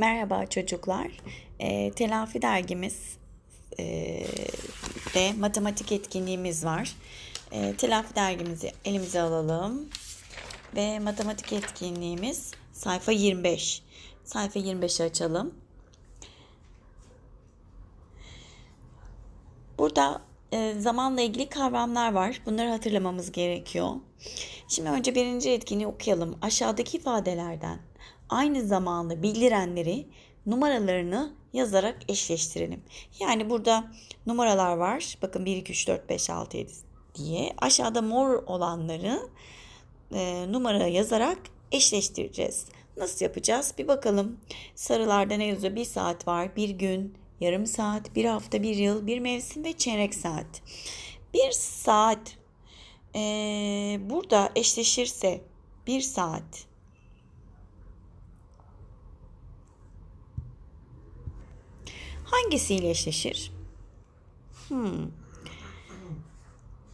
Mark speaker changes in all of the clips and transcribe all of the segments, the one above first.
Speaker 1: Merhaba çocuklar. E, telafi dergimiz e, de matematik etkinliğimiz var. E, telafi dergimizi elimize alalım. Ve matematik etkinliğimiz sayfa 25. Sayfa 25'i açalım. Burada e, zamanla ilgili kavramlar var. Bunları hatırlamamız gerekiyor. Şimdi önce birinci etkinliği okuyalım. Aşağıdaki ifadelerden aynı zamanda bildirenleri numaralarını yazarak eşleştirelim. Yani burada numaralar var. Bakın 1, 2, 3, 4, 5, 6, 7 diye. Aşağıda mor olanları e, numara yazarak eşleştireceğiz. Nasıl yapacağız? Bir bakalım. Sarılarda ne yazıyor? Bir saat var, bir gün, yarım saat, bir hafta, bir yıl, bir mevsim ve çeyrek saat. Bir saat e, burada eşleşirse bir saat hangisiyle eşleşir? Hmm.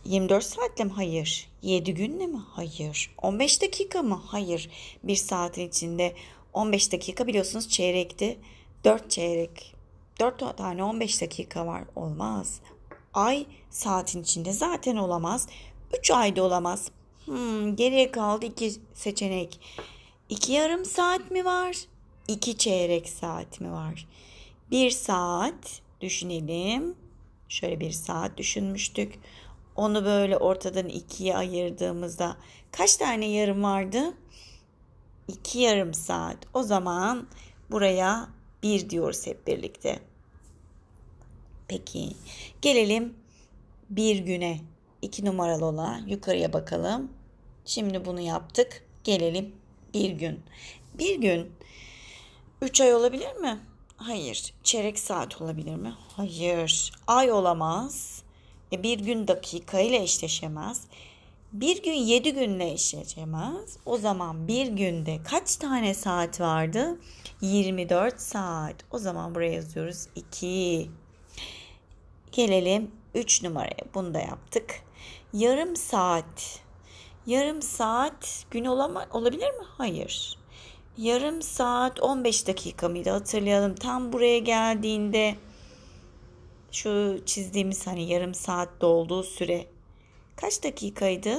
Speaker 1: 24 saatle mi? Hayır. 7 günle mi? Hayır. 15 dakika mı? Hayır. Bir saatin içinde 15 dakika biliyorsunuz çeyrekti. 4 çeyrek. 4 tane 15 dakika var. Olmaz. Ay saatin içinde zaten olamaz. 3 ayda olamaz. Hmm, geriye kaldı iki seçenek. 2 yarım saat mi var? 2 çeyrek saat mi var? 1 saat düşünelim. Şöyle bir saat düşünmüştük. Onu böyle ortadan ikiye ayırdığımızda kaç tane yarım vardı? İki yarım saat. O zaman buraya bir diyoruz hep birlikte. Peki gelelim bir güne. iki numaralı olan yukarıya bakalım. Şimdi bunu yaptık. Gelelim bir gün. Bir gün üç ay olabilir mi? Hayır. Çeyrek saat olabilir mi? Hayır. Ay olamaz. E, bir gün dakika ile eşleşemez. Bir gün yedi günle eşleşemez. O zaman bir günde kaç tane saat vardı? 24 saat. O zaman buraya yazıyoruz 2. Gelelim 3 numaraya. Bunu da yaptık. Yarım saat. Yarım saat gün olama, olabilir mi? Hayır. Yarım saat 15 dakika mıydı hatırlayalım. Tam buraya geldiğinde şu çizdiğimiz hani yarım saat dolduğu süre kaç dakikaydı?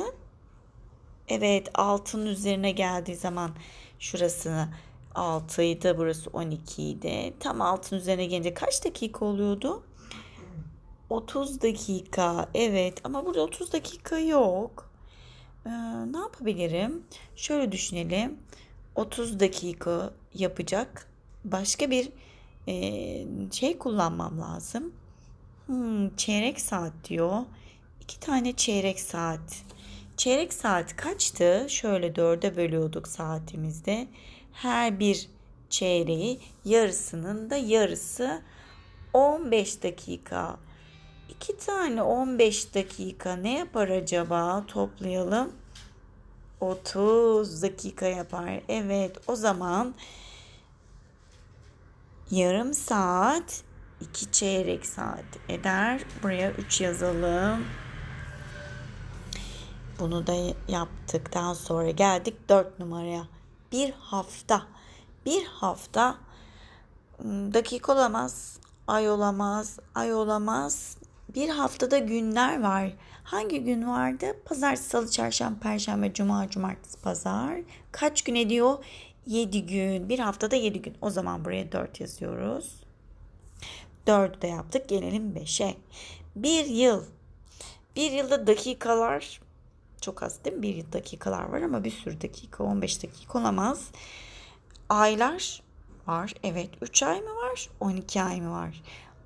Speaker 1: Evet altın üzerine geldiği zaman şurasını 6 idi burası 12 idi. Tam altın üzerine gelince kaç dakika oluyordu? 30 dakika evet ama burada 30 dakika yok. Ee, ne yapabilirim? Şöyle düşünelim. 30 dakika yapacak başka bir e, şey kullanmam lazım. Hmm, çeyrek saat diyor. İki tane çeyrek saat. Çeyrek saat kaçtı? Şöyle dörde bölüyorduk saatimizde. Her bir çeyreği yarısının da yarısı 15 dakika. İki tane 15 dakika ne yapar acaba? Toplayalım. 30 dakika yapar. Evet o zaman yarım saat 2 çeyrek saat eder. Buraya 3 yazalım. Bunu da yaptıktan sonra geldik 4 numaraya. Bir hafta. Bir hafta dakika olamaz, ay olamaz, ay olamaz. Bir haftada günler var. Hangi gün vardı? Pazartesi, salı, çarşamba, perşembe, cuma, cumartesi, pazar. Kaç gün ediyor? 7 gün. Bir haftada 7 gün. O zaman buraya 4 yazıyoruz. 4'ü de yaptık. Gelelim 5'e. Bir yıl. Bir yılda dakikalar çok az değil mi? Bir yıl dakikalar var ama bir sürü dakika 15 dakika olamaz. Aylar var. Evet 3 ay mı var? 12 ay mı var?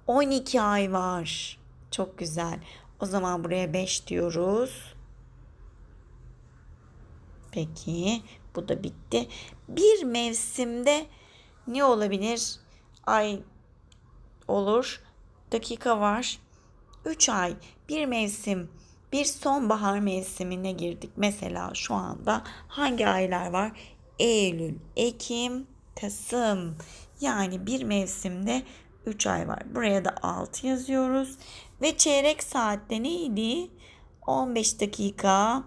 Speaker 1: 12 ay var. Çok güzel. O zaman buraya 5 diyoruz. Peki bu da bitti. Bir mevsimde ne olabilir? Ay olur. Dakika var. 3 ay bir mevsim bir sonbahar mevsimine girdik. Mesela şu anda hangi aylar var? Eylül, Ekim, Kasım. Yani bir mevsimde 3 ay var. Buraya da 6 yazıyoruz. Ve çeyrek saatte neydi? 15 dakika.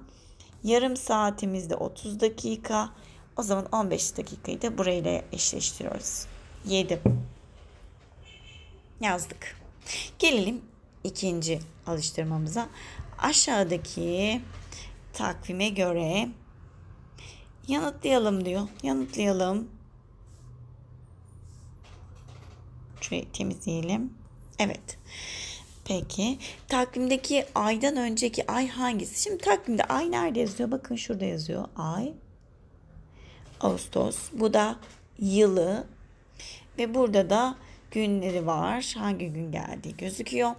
Speaker 1: Yarım saatimizde 30 dakika. O zaman 15 dakikayı da burayla eşleştiriyoruz. 7. Yazdık. Gelelim ikinci alıştırmamıza. Aşağıdaki takvime göre yanıtlayalım diyor. Yanıtlayalım. Şurayı temizleyelim. Evet. Peki takvimdeki aydan önceki ay hangisi? Şimdi takvimde ay nerede yazıyor? Bakın şurada yazıyor. Ay. Ağustos. Bu da yılı. Ve burada da günleri var. Hangi gün geldiği gözüküyor.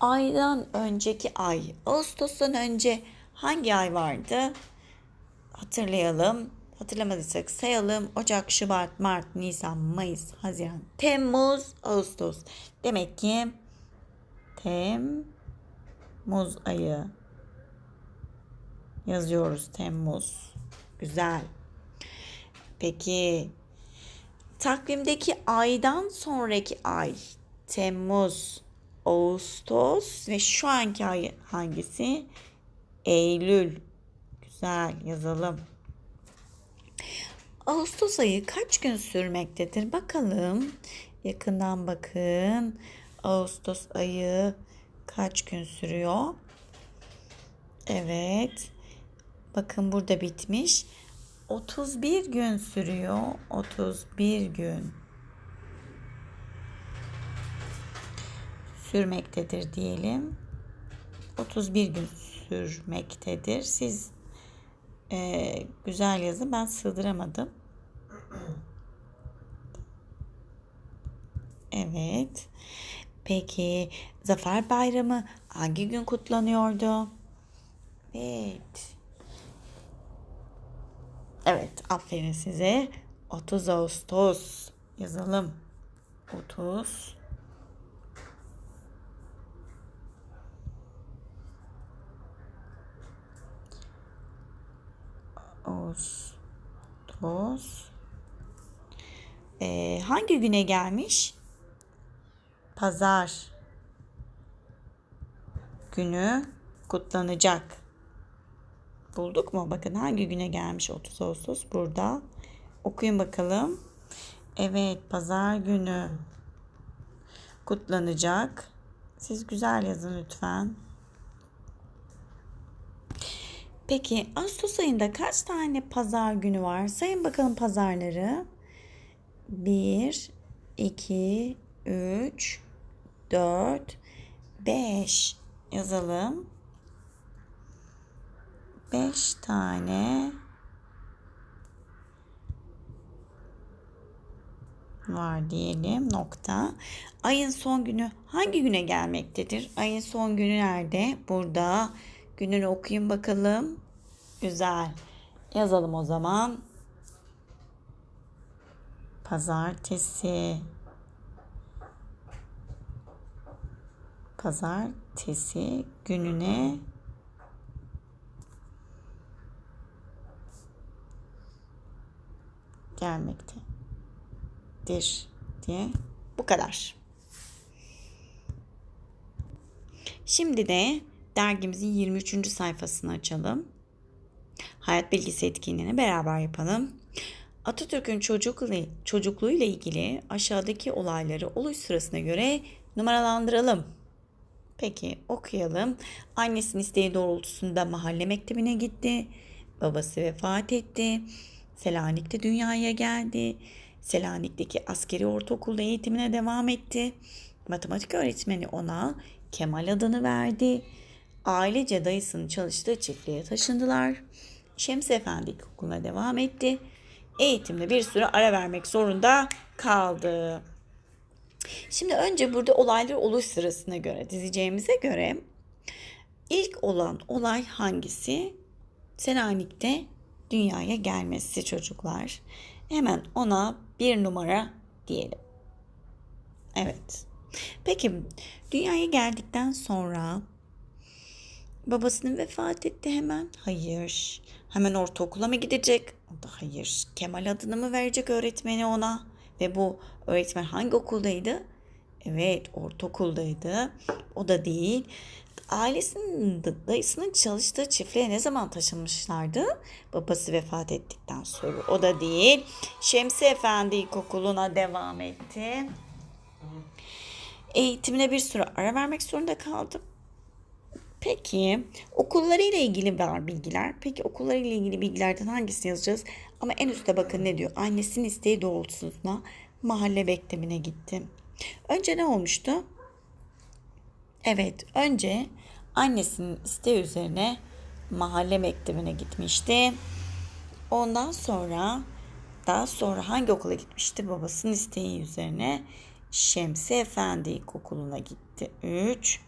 Speaker 1: Aydan önceki ay. Ağustos'tan önce hangi ay vardı? Hatırlayalım. Hatırlamadıysak sayalım. Ocak, Şubat, Mart, Nisan, Mayıs, Haziran, Temmuz, Ağustos. Demek ki Temmuz ayı yazıyoruz. Temmuz. Güzel. Peki takvimdeki aydan sonraki ay Temmuz, Ağustos ve şu anki ay hangisi? Eylül. Güzel yazalım. Ağustos ayı kaç gün sürmektedir? Bakalım. Yakından bakın. Ağustos ayı kaç gün sürüyor? Evet. Bakın burada bitmiş. 31 gün sürüyor. 31 gün. Sürmektedir diyelim. 31 gün sürmektedir. Siz e, güzel yazın. Ben sığdıramadım. Evet. Peki Zafer Bayramı hangi gün kutlanıyordu? Evet. Evet, aferin size. 30 Ağustos yazalım. 30 Ağustos ee, hangi güne gelmiş? Pazar günü kutlanacak. Bulduk mu? Bakın hangi güne gelmiş 30 Ağustos burada. Okuyun bakalım. Evet, pazar günü kutlanacak. Siz güzel yazın lütfen. Peki Ağustos ayında kaç tane pazar günü var? Sayın bakalım pazarları. 1, 2, 3, 4, 5 yazalım. 5 tane var diyelim nokta. Ayın son günü hangi güne gelmektedir? Ayın son günü nerede? Burada. Gününü okuyun bakalım. Güzel. Yazalım o zaman. Pazartesi. Pazartesi gününe gelmektedir diye bu kadar. Şimdi de dergimizin 23. sayfasını açalım. Hayat bilgisi etkinliğini beraber yapalım. Atatürk'ün çocukluğu, çocukluğuyla ilgili aşağıdaki olayları oluş sırasına göre numaralandıralım. Peki okuyalım. Annesinin isteği doğrultusunda mahalle mektebine gitti. Babası vefat etti. Selanik'te dünyaya geldi. Selanik'teki askeri ortaokulda eğitimine devam etti. Matematik öğretmeni ona Kemal adını verdi. Ailece dayısının çalıştığı çiftliğe taşındılar. Şems Efendi okuluna devam etti. Eğitimde bir süre ara vermek zorunda kaldı. Şimdi önce burada olaylar oluş sırasına göre dizeceğimize göre ilk olan olay hangisi? Selanik'te dünyaya gelmesi çocuklar. Hemen ona bir numara diyelim. Evet. Peki dünyaya geldikten sonra babasının vefat etti hemen? Hayır. Hemen ortaokula mı gidecek? O da hayır. Kemal adını mı verecek öğretmeni ona? Ve bu öğretmen hangi okuldaydı? Evet, ortaokuldaydı. O da değil. ailesinin da- dayısının çalıştığı çiftliğe ne zaman taşınmışlardı? Babası vefat ettikten sonra. O da değil. Şemsi Efendi İlkokulu'na devam etti. Eğitimine bir süre ara vermek zorunda kaldı. Peki okullarıyla ilgili var bilgiler. Peki okullarıyla ilgili bilgilerden hangisini yazacağız? Ama en üstte bakın ne diyor? Annesinin isteği doğrultusunda mahalle beklemine gitti. Önce ne olmuştu? Evet, önce annesinin isteği üzerine mahalle mektebine gitmişti. Ondan sonra daha sonra hangi okula gitmişti? Babasının isteği üzerine Şemsi Efendi İlkokulu'na gitti. 3.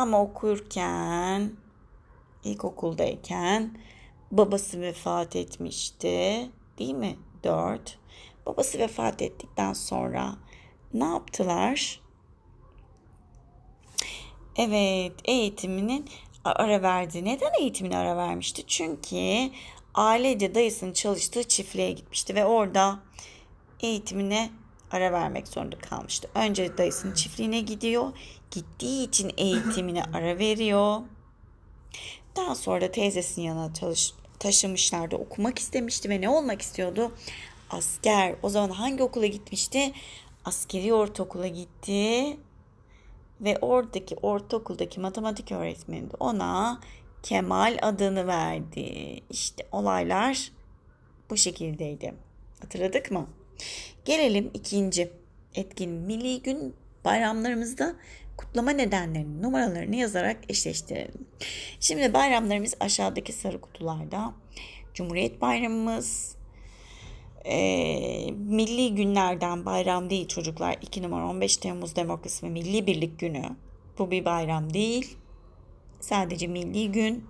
Speaker 1: Ama okurken ilkokuldayken babası vefat etmişti. Değil mi? 4. Babası vefat ettikten sonra ne yaptılar? Evet, eğitiminin ara verdi. Neden eğitimini ara vermişti? Çünkü ailece dayısının çalıştığı çiftliğe gitmişti ve orada eğitimine ara vermek zorunda kalmıştı. Önce dayısının çiftliğine gidiyor. Gittiği için eğitimine ara veriyor. Daha sonra da teyzesinin yanına çalış, taşımışlardı. Okumak istemişti ve ne olmak istiyordu? Asker. O zaman hangi okula gitmişti? Askeri ortaokula gitti. Ve oradaki ortaokuldaki matematik öğretmeni de ona Kemal adını verdi. İşte olaylar bu şekildeydi. Hatırladık mı? Gelelim ikinci etkin milli gün bayramlarımızda kutlama nedenlerinin numaralarını yazarak eşleştirelim. Şimdi bayramlarımız aşağıdaki sarı kutularda. Cumhuriyet Bayramımız, e, milli günlerden bayram değil çocuklar. 2 numara 15 Temmuz Demokrasi ve Milli Birlik Günü. Bu bir bayram değil. Sadece milli gün.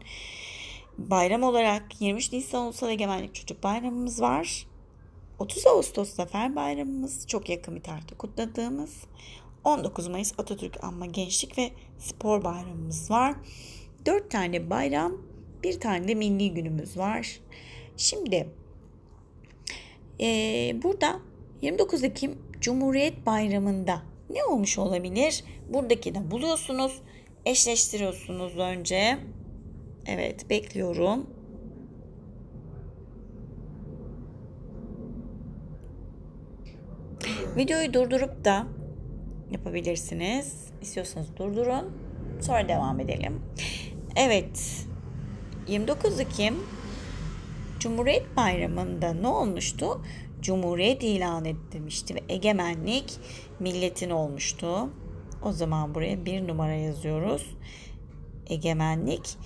Speaker 1: Bayram olarak 23 Nisan Ulusal Egemenlik Çocuk Bayramımız var. 30 Ağustos Zafer Bayramımız çok yakın bir tarihte kutladığımız. 19 Mayıs Atatürk Anma Gençlik ve Spor Bayramımız var. 4 tane bayram, bir tane de milli günümüz var. Şimdi ee, burada 29 Ekim Cumhuriyet Bayramı'nda ne olmuş olabilir? Buradaki de buluyorsunuz. Eşleştiriyorsunuz önce. Evet bekliyorum. Videoyu durdurup da yapabilirsiniz. İstiyorsanız durdurun. Sonra devam edelim. Evet. 29 Ekim Cumhuriyet Bayramı'nda ne olmuştu? Cumhuriyet ilan edilmişti ve egemenlik milletin olmuştu. O zaman buraya bir numara yazıyoruz. Egemenlik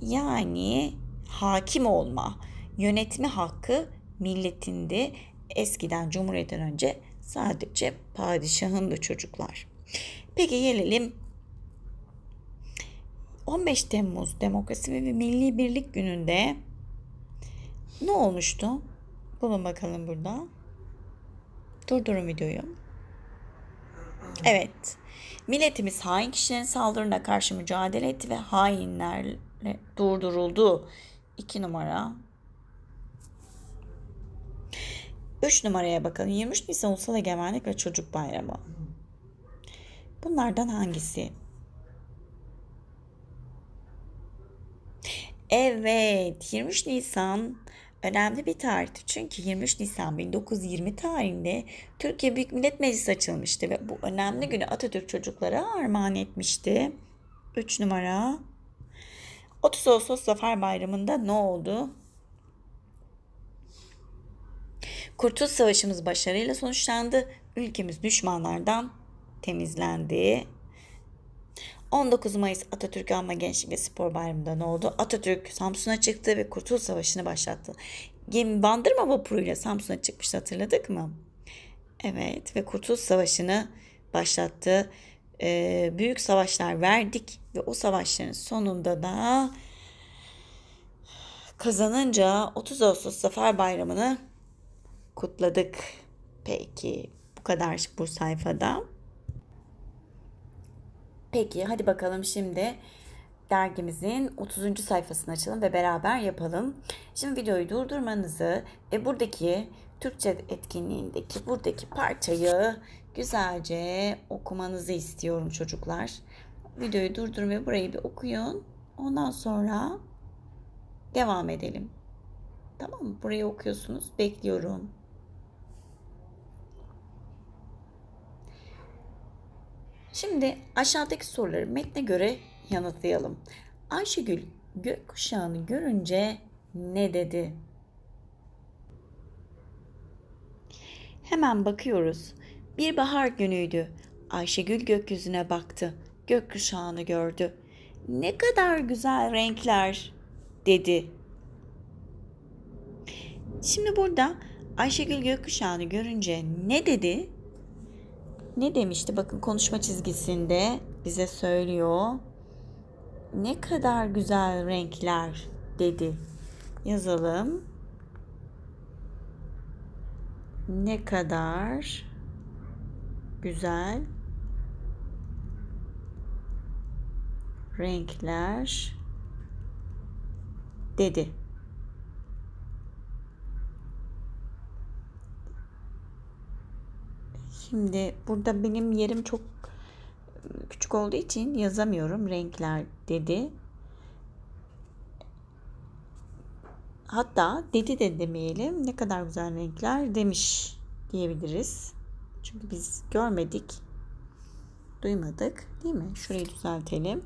Speaker 1: yani hakim olma, yönetme hakkı milletindi. Eskiden Cumhuriyet'ten önce sadece padişahın da çocuklar. Peki gelelim 15 Temmuz Demokrasi ve Milli Birlik Günü'nde ne olmuştu? Bulun bakalım burada. Durdurun videoyu. Evet. Milletimiz hain kişilerin saldırına karşı mücadele etti ve hainlerle durduruldu. 2 numara. 3 numaraya bakalım. 23 Nisan Ulusal Egemenlik ve Çocuk Bayramı. Bunlardan hangisi? Evet, 23 Nisan önemli bir tarihti. Çünkü 23 Nisan 1920 tarihinde Türkiye Büyük Millet Meclisi açılmıştı ve bu önemli günü Atatürk çocuklara armağan etmişti. 3 numara. 30 Ağustos Zafer Bayramı'nda ne oldu? Kurtuluş Savaşımız başarıyla sonuçlandı. Ülkemiz düşmanlardan temizlendi. 19 Mayıs Atatürk Anma Gençlik ve Spor Bayramı'nda ne oldu? Atatürk Samsun'a çıktı ve Kurtuluş Savaşı'nı başlattı. Gemi Bandırma vapuruyla Samsun'a çıkmıştı hatırladık mı? Evet ve Kurtuluş Savaşı'nı başlattı. Ee, büyük savaşlar verdik ve o savaşların sonunda da kazanınca 30 Ağustos Zafer Bayramı'nı kutladık. Peki bu kadar bu sayfada. Peki hadi bakalım şimdi dergimizin 30. sayfasını açalım ve beraber yapalım. Şimdi videoyu durdurmanızı ve buradaki Türkçe etkinliğindeki buradaki parçayı güzelce okumanızı istiyorum çocuklar. videoyu durdurun ve burayı bir okuyun. Ondan sonra devam edelim. Tamam mı? Burayı okuyorsunuz. Bekliyorum. Şimdi aşağıdaki soruları metne göre yanıtlayalım. Ayşegül gökkuşağını görünce ne dedi? Hemen bakıyoruz. Bir bahar günüydü. Ayşegül gökyüzüne baktı. Gökkuşağını gördü. Ne kadar güzel renkler dedi. Şimdi burada Ayşegül gökkuşağını görünce ne dedi? Ne demişti? Bakın konuşma çizgisinde bize söylüyor. Ne kadar güzel renkler dedi. Yazalım. Ne kadar güzel renkler dedi. Şimdi burada benim yerim çok küçük olduğu için yazamıyorum renkler dedi. Hatta dedi de demeyelim ne kadar güzel renkler demiş diyebiliriz. Çünkü biz görmedik, duymadık değil mi? Şurayı düzeltelim.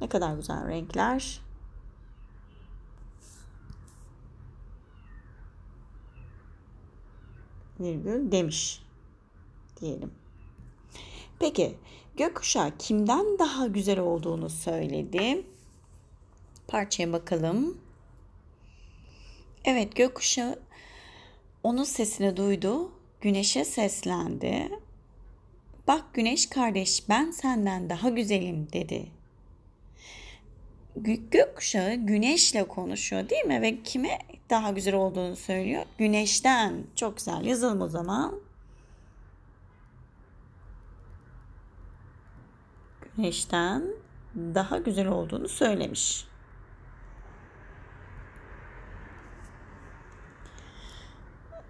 Speaker 1: Ne kadar güzel renkler. Virgül demiş diyelim. Peki gökkuşağı kimden daha güzel olduğunu söyledi. Parçaya bakalım. Evet gökkuşağı onun sesini duydu. Güneşe seslendi. Bak güneş kardeş ben senden daha güzelim dedi. Gökkuşağı güneşle konuşuyor değil mi? Ve kime daha güzel olduğunu söylüyor? Güneşten. Çok güzel yazalım o zaman. Güneşten daha güzel olduğunu söylemiş.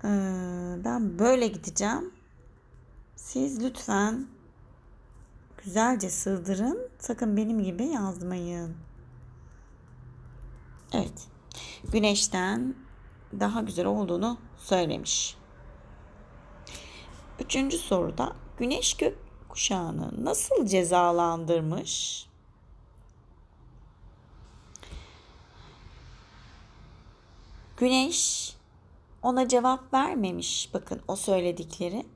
Speaker 1: Ee, ben böyle gideceğim. Siz lütfen güzelce sığdırın. Sakın benim gibi yazmayın. Evet. Güneşten daha güzel olduğunu söylemiş. Üçüncü soruda güneş gök kuşağını nasıl cezalandırmış? Güneş ona cevap vermemiş. Bakın o söyledikleri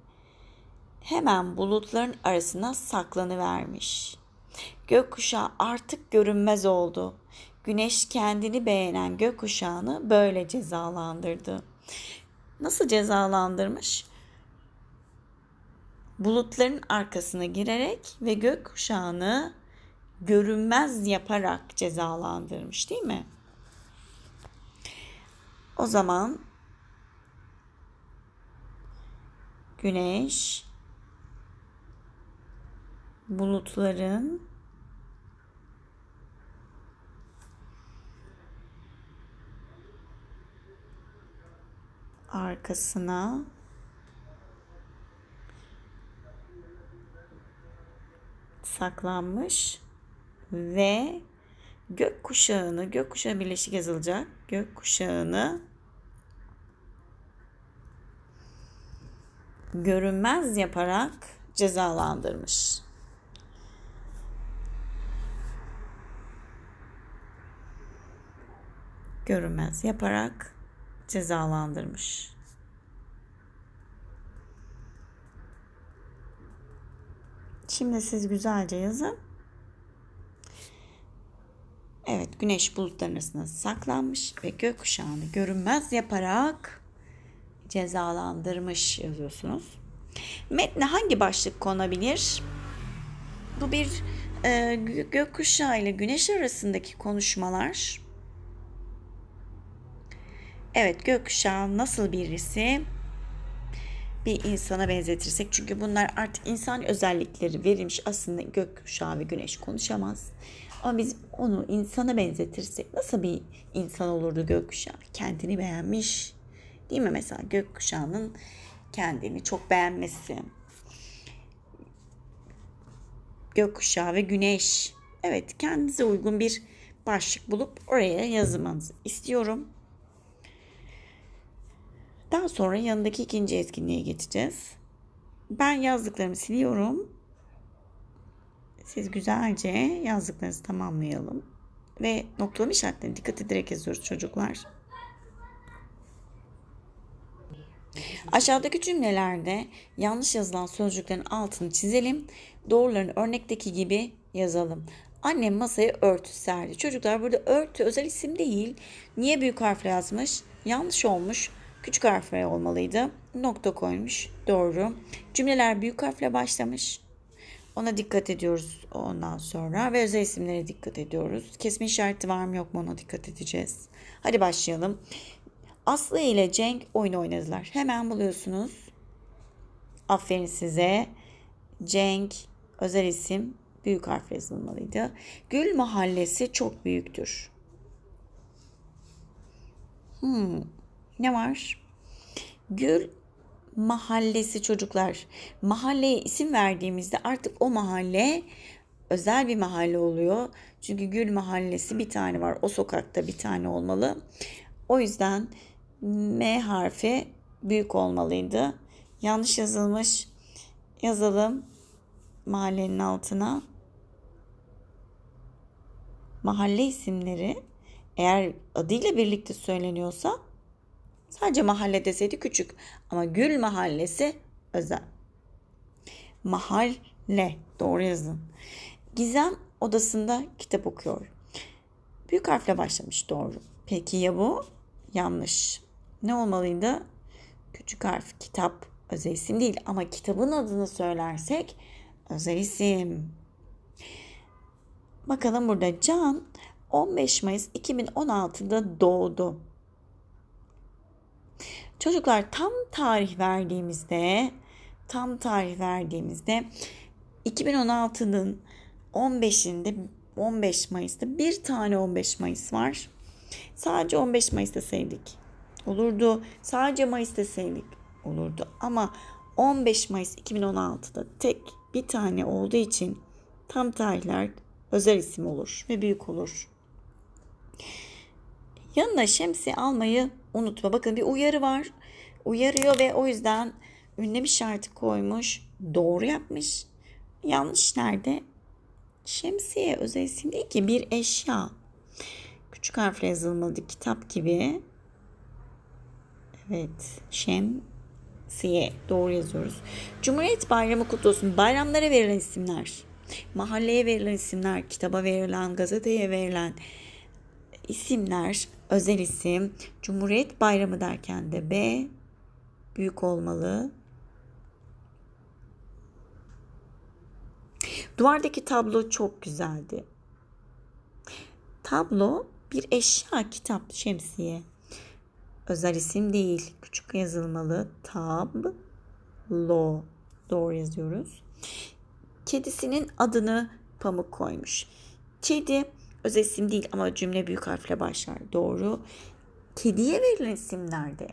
Speaker 1: hemen bulutların arasına saklanıvermiş. Gökkuşağı artık görünmez oldu. Güneş kendini beğenen gökkuşağını böyle cezalandırdı. Nasıl cezalandırmış? Bulutların arkasına girerek ve gökkuşağını görünmez yaparak cezalandırmış değil mi? O zaman güneş bulutların arkasına saklanmış ve gök kuşağını gök kuşağı birleşik yazılacak. Gök kuşağını görünmez yaparak cezalandırmış. Görünmez yaparak cezalandırmış. Şimdi siz güzelce yazın. Evet, güneş bulutların arasında saklanmış ve gökkuşağını görünmez yaparak cezalandırmış yazıyorsunuz. Metne hangi başlık konabilir? Bu bir e, gökkuşağı ile güneş arasındaki konuşmalar. Evet gökkuşağı nasıl birisi? Bir insana benzetirsek çünkü bunlar artık insan özellikleri verilmiş aslında gökkuşağı ve güneş konuşamaz. Ama biz onu insana benzetirsek nasıl bir insan olurdu gökkuşağı? Kendini beğenmiş, Değil mi mesela gökkuşağının kendini çok beğenmesi. gökkuşağı ve güneş. Evet kendinize uygun bir başlık bulup oraya yazmanızı istiyorum. Daha sonra yanındaki ikinci etkinliğe geçeceğiz. Ben yazdıklarımı siliyorum. Siz güzelce yazdıklarınızı tamamlayalım. Ve noktalama işaretlerine dikkat ederek yazıyoruz çocuklar. Aşağıdaki cümlelerde yanlış yazılan sözcüklerin altını çizelim. Doğrularını örnekteki gibi yazalım. Annem masaya örtü serdi. Çocuklar burada örtü özel isim değil. Niye büyük harfle yazmış? Yanlış olmuş. Küçük harfle olmalıydı. Nokta koymuş. Doğru. Cümleler büyük harfle başlamış. Ona dikkat ediyoruz ondan sonra ve özel isimlere dikkat ediyoruz. Kesme işareti var mı yok mu ona dikkat edeceğiz. Hadi başlayalım. Aslı ile Cenk oyun oynadılar. Hemen buluyorsunuz. Aferin size. Cenk özel isim büyük harf yazılmalıydı. Gül mahallesi çok büyüktür. Hmm, ne var? Gül mahallesi çocuklar. Mahalleye isim verdiğimizde artık o mahalle özel bir mahalle oluyor. Çünkü Gül mahallesi bir tane var. O sokakta bir tane olmalı. O yüzden M harfi büyük olmalıydı. Yanlış yazılmış. Yazalım mahallenin altına. Mahalle isimleri eğer adıyla birlikte söyleniyorsa sadece mahalle deseydi küçük ama Gül Mahallesi özel. Mahalle doğru yazın. Gizem odasında kitap okuyor. Büyük harfle başlamış doğru. Peki ya bu? Yanlış. Ne olmalıydı? Küçük harf kitap özel isim değil ama kitabın adını söylersek özel isim. Bakalım burada Can 15 Mayıs 2016'da doğdu. Çocuklar tam tarih verdiğimizde tam tarih verdiğimizde 2016'nın 15'inde 15 Mayıs'ta bir tane 15 Mayıs var. Sadece 15 Mayıs deseydik olurdu. Sadece Mayıs deseydik olurdu. Ama 15 Mayıs 2016'da tek bir tane olduğu için tam tarihler özel isim olur ve büyük olur. Yanına şemsiye almayı unutma. Bakın bir uyarı var. Uyarıyor ve o yüzden ünlem işareti koymuş. Doğru yapmış. Yanlış nerede? Şemsiye özel isim değil ki bir eşya. Küçük harfle yazılmalı kitap gibi. Evet. Şemsiye. Doğru yazıyoruz. Cumhuriyet Bayramı kutlu olsun. Bayramlara verilen isimler. Mahalleye verilen isimler. Kitaba verilen, gazeteye verilen isimler. Özel isim. Cumhuriyet Bayramı derken de B büyük olmalı. Duvardaki tablo çok güzeldi. Tablo bir eşya, kitap, şemsiye. Özel isim değil. Küçük yazılmalı. Tablo. Doğru yazıyoruz. Kedisinin adını Pamuk koymuş. Kedi özel isim değil ama cümle büyük harfle başlar. Doğru. Kediye verilen isimlerde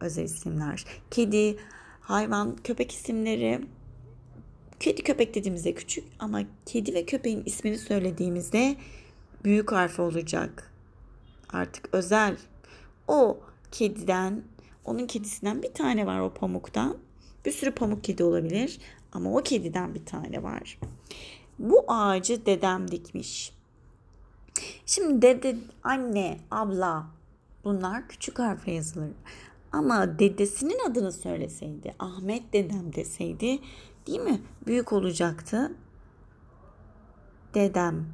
Speaker 1: özel isimler. Kedi, hayvan, köpek isimleri. Kedi köpek dediğimizde küçük ama kedi ve köpeğin ismini söylediğimizde büyük harf olacak. Artık özel. O kediden, onun kedisinden bir tane var o pamuktan. Bir sürü pamuk kedi olabilir ama o kediden bir tane var. Bu ağacı dedem dikmiş. Şimdi dede, anne, abla bunlar küçük harfle yazılır. Ama dedesinin adını söyleseydi, Ahmet dedem deseydi değil mi? Büyük olacaktı. Dedem.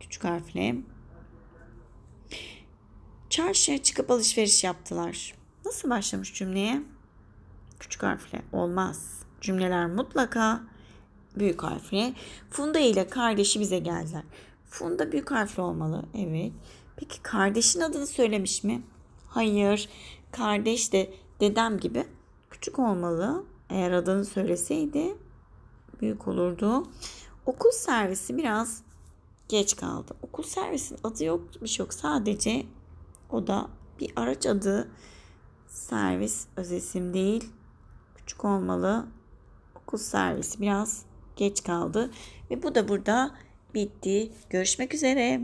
Speaker 1: Küçük harfle. Çarşıya çıkıp alışveriş yaptılar. Nasıl başlamış cümleye? Küçük harfle. Olmaz. Cümleler mutlaka büyük harfle. Funda ile kardeşi bize geldiler. Funda büyük harfle olmalı. Evet. Peki kardeşin adını söylemiş mi? Hayır. Kardeş de dedem gibi küçük olmalı. Eğer adını söyleseydi büyük olurdu. Okul servisi biraz geç kaldı. Okul servisinin adı yok, bir şey yok. Sadece o da bir araç adı. Servis öz isim değil. Küçük olmalı. Okul servisi biraz geç kaldı. Ve bu da burada bitti. Görüşmek üzere.